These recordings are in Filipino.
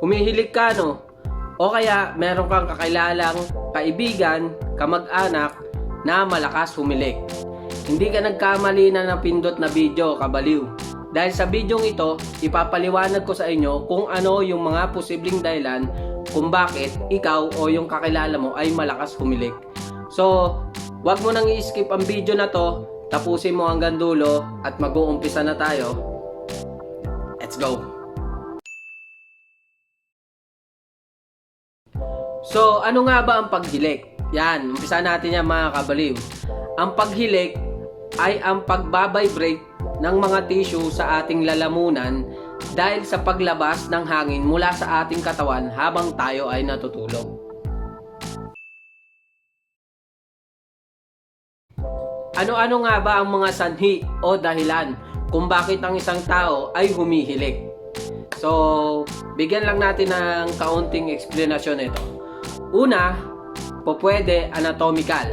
humihilig ka no? O kaya meron kang kakilalang kaibigan, kamag-anak na malakas humilik. Hindi ka nagkamali na napindot na video, kabaliw. Dahil sa bidyong ito, ipapaliwanag ko sa inyo kung ano yung mga posibleng dahilan kung bakit ikaw o yung kakilala mo ay malakas humilik. So, wag mo nang i-skip ang video na to, tapusin mo hanggang dulo at mag-uumpisa na tayo. Let's go! So, ano nga ba ang paghilik? Yan, umpisa natin yan mga kabaliw. Ang paghilik ay ang pagbabibrate ng mga tissue sa ating lalamunan dahil sa paglabas ng hangin mula sa ating katawan habang tayo ay natutulog. Ano-ano nga ba ang mga sanhi o dahilan kung bakit ang isang tao ay humihilik? So, bigyan lang natin ng kaunting explanation ito. Una, po pwede anatomical.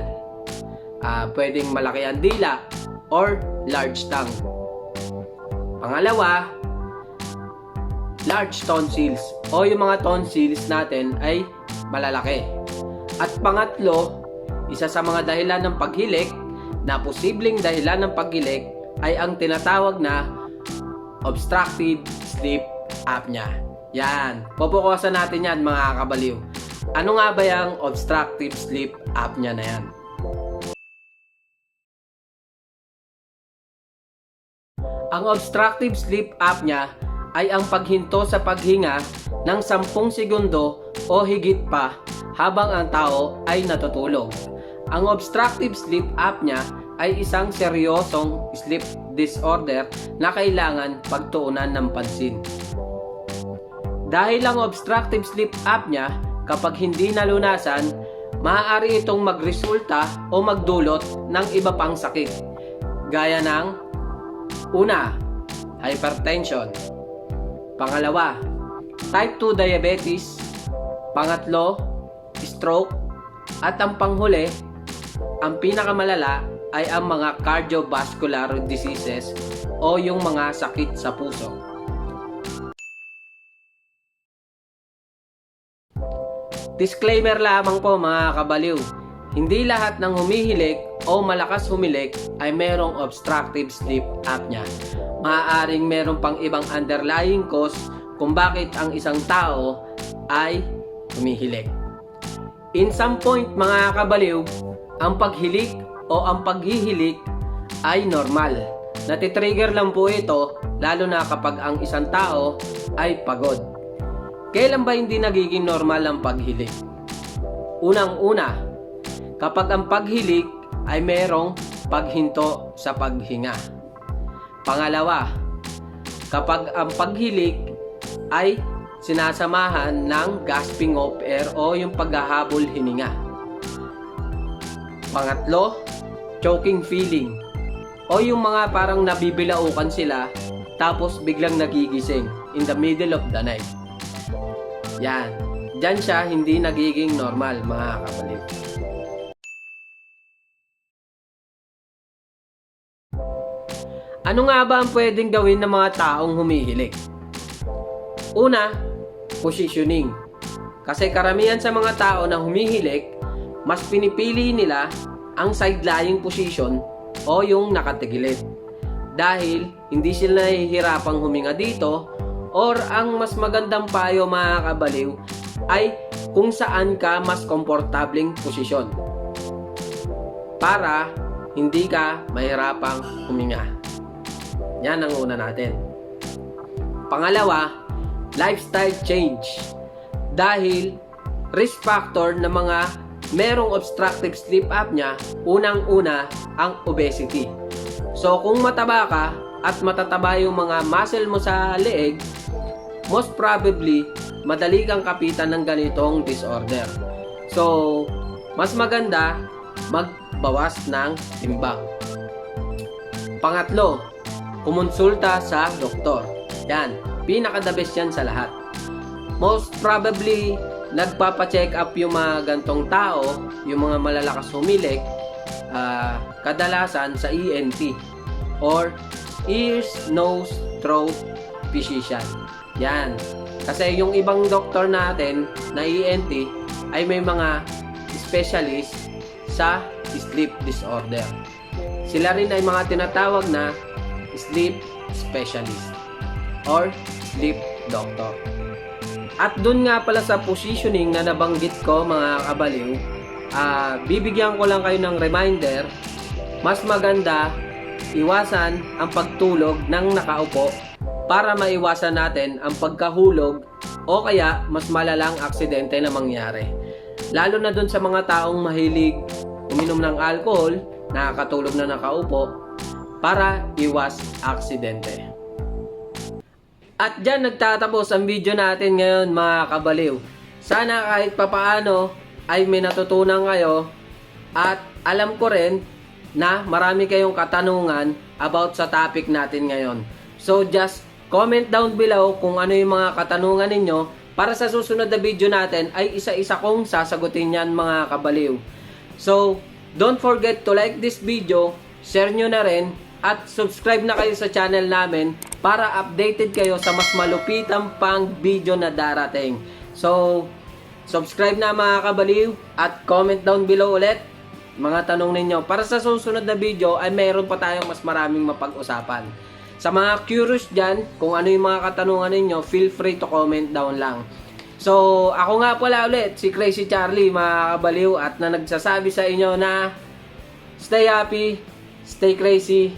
Ah, pwedeng malaki ang dila or large tongue. Pangalawa, large tonsils o yung mga tonsils natin ay malalaki. At pangatlo, isa sa mga dahilan ng paghilik na posibleng dahilan ng paghilik ay ang tinatawag na obstructive sleep apnea. Yan. Pupukusan natin yan mga kabaliw. Ano nga ba yung obstructive sleep apnea na yan? Ang obstructive sleep apnea ay ang paghinto sa paghinga ng 10 segundo o higit pa habang ang tao ay natutulog. Ang obstructive sleep apnea ay isang seryosong sleep disorder na kailangan pagtuunan ng pansin. Dahil ang obstructive sleep apnea, kapag hindi nalunasan, maaari itong magresulta o magdulot ng iba pang sakit. Gaya ng Una, hypertension. Pangalawa, type 2 diabetes. Pangatlo, stroke. At ang panghuli, ang pinakamalala ay ang mga cardiovascular diseases o yung mga sakit sa puso. Disclaimer lamang po mga kabaliw. Hindi lahat ng humihilik o malakas humilik ay merong obstructive sleep apnea. Maaaring meron pang ibang underlying cause kung bakit ang isang tao ay humihilik. In some point mga kabaliw, ang paghilik o ang paghihilik ay normal. Natitrigger lang po ito lalo na kapag ang isang tao ay pagod. Kailan ba hindi nagiging normal ang paghilik? Unang-una, kapag ang paghilik ay merong paghinto sa paghinga. Pangalawa, kapag ang paghilik ay sinasamahan ng gasping of air o yung paghahabol hininga. Pangatlo, choking feeling o yung mga parang nabibilaukan sila tapos biglang nagigising in the middle of the night. Yan. Diyan siya hindi nagiging normal mga kapatid. Ano nga ba ang pwedeng gawin ng mga taong humihilik? Una, positioning. Kasi karamihan sa mga tao na humihilik, mas pinipili nila ang side-lying position o yung nakatigilid. Dahil hindi sila nahihirapang huminga dito or ang mas magandang payo mga kabaliw ay kung saan ka mas komportabling posisyon para hindi ka mahirapang huminga. Yan ang una natin. Pangalawa, lifestyle change. Dahil risk factor ng mga merong obstructive sleep apnea, unang-una ang obesity. So kung mataba ka at matataba yung mga muscle mo sa leeg, most probably madali kang kapitan ng ganitong disorder. So, mas maganda magbawas ng timbang. Pangatlo, kumonsulta sa doktor. Yan, pinaka the best yan sa lahat. Most probably, nagpapa-check up yung mga gantong tao, yung mga malalakas humilik, ah, kadalasan sa ENT or ears, nose, throat physician. Yan. Kasi yung ibang doktor natin na ENT ay may mga specialist sa sleep disorder. Sila rin ay mga tinatawag na sleep specialist or sleep doctor. At dun nga pala sa positioning na nabanggit ko mga kabaliw, ah, bibigyan ko lang kayo ng reminder, mas maganda iwasan ang pagtulog ng nakaupo para maiwasan natin ang pagkahulog o kaya mas malalang aksidente na mangyari. Lalo na dun sa mga taong mahilig uminom ng alcohol, nakakatulog na nakaupo, para iwas aksidente. At dyan nagtatapos ang video natin ngayon mga kabaliw. Sana kahit papaano ay may natutunan kayo at alam ko rin na marami kayong katanungan about sa topic natin ngayon. So just comment down below kung ano yung mga katanungan ninyo para sa susunod na video natin ay isa-isa kong sasagutin yan mga kabaliw. So don't forget to like this video, share nyo na rin at subscribe na kayo sa channel namin para updated kayo sa mas malupitan pang video na darating. So, subscribe na mga kabaliw at comment down below ulit mga tanong ninyo. Para sa susunod na video ay mayroon pa tayong mas maraming mapag-usapan. Sa mga curious dyan, kung ano yung mga katanungan ninyo, feel free to comment down lang. So, ako nga pala ulit, si Crazy Charlie, mga kabaliw, at na nagsasabi sa inyo na stay happy, stay crazy,